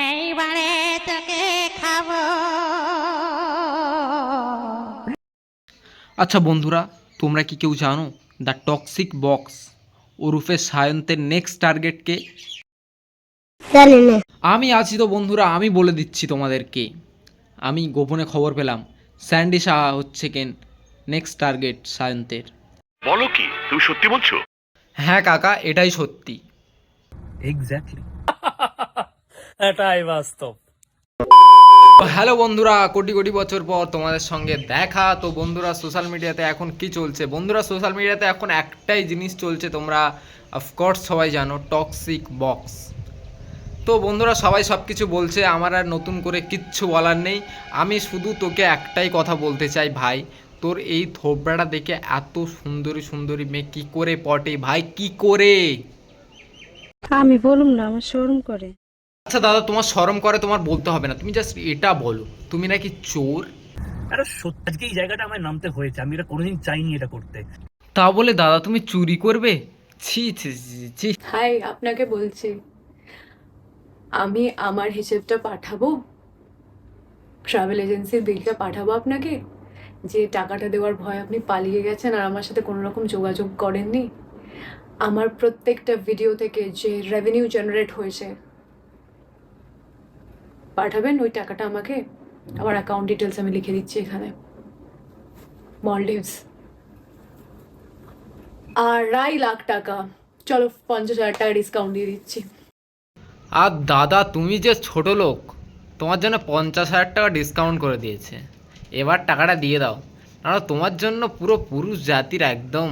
এইবারে তোকে খাব। আচ্ছা বন্ধুরা তোমরা কি কেউ জানো দ্য টক্সিক বক্স ওরুফে সায়ন্তের নেক্সট টার্গেটকে জানি আমি আছি তো বন্ধুরা আমি বলে দিচ্ছি তোমাদেরকে। আমি গোপনে খবর পেলাম স্যান্ডি সাহা হচ্ছে কেন নেক্সট টার্গেট সায়ন্তের। বলো কি তুমি সত্যি বলছো? হ্যাঁ কাকা এটাই সত্যি। এক্স্যাক্টলি এটাই বাস্তব। হ্যালো বন্ধুরা কোটি কোটি বছর পর তোমাদের সঙ্গে দেখা। তো বন্ধুরা সোশ্যাল মিডিয়াতে এখন কি চলছে? বন্ধুরা সোশ্যাল মিডিয়াতে এখন একটাই জিনিস চলছে তোমরা অফকোর্স সবাই জানো টক্সিক বক্স তো বন্ধুরা সবাই সব কিছু বলছে আমার আর নতুন করে কিচ্ছু বলার নেই। আমি শুধু তোকে একটাই কথা বলতে চাই ভাই তোর এই থোবড়াটা দেখে এত সুন্দরী সুন্দরী মেয়ে কী করে পটে? ভাই কি করে? আমি বলুম না আমার শোরুম করে। আচ্ছা দাদা তোমার শরম করে তোমার বলতে হবে না। তুমি জাস্ট এটা বলো। তুমি নাকি চোর? আরে সত্যি আজকে এই জায়গাটা আমার নামতে হয়েছে। আমি এটা কোনোদিন চাইনি এটা করতে। তা বলে দাদা তুমি চুরি করবে? ছি ছি ছি, ছি। হাই আপনাকে বলছি। আমি আমার হিসেবটা পাঠাবো? ট্রাভেল এজেন্সির বিলটা পাঠাবো আপনাকে? যে টাকাটা দেওয়ার ভয় আপনি পালিয়ে গেছেন আর আমার সাথে কোনো রকম যোগাযোগ করেননি? আমার প্রত্যেকটা ভিডিও থেকে যে রেভিনিউ জেনারেট হয়েছে, পাঠাবেন ওই টাকাটা আমাকে? আমার অ্যাকাউন্ট ডিটেলস আমি লিখে দিচ্ছি এখানে। মলডিভস আড়াই লাখ টাকা। চলো পঞ্চাশ হাজার টাকা ডিসকাউন্ট দিয়ে দিচ্ছি। আর দাদা, তুমি যে ছোট লোক, তোমার জন্য পঞ্চাশ হাজার টাকা ডিসকাউন্ট করে দিয়েছে। এবার টাকাটা দিয়ে দাও। না তোমার জন্য পুরো পুরুষ জাতির একদম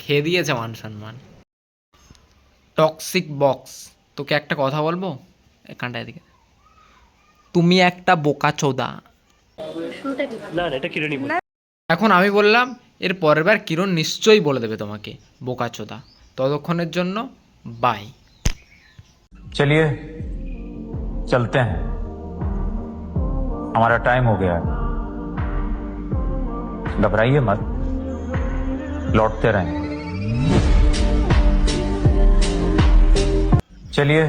খেয়ে দিয়েছে মান সম্মান টক্সিক বক্স তোকে একটা কথা বলবো এখানটা এদিকে তুমি একটা বোকা চোদা না না এটা কিরণই বল এখন আমি বললাম এর পরের বার কিরণ নিশ্চয়ই বলে দেবে তোমাকে বোকা চোদা ততক্ষণের জন্য বাই चलिए चलते हैं हमारा टाइम हो गया है घबराइए मत लौटते रहें चलिए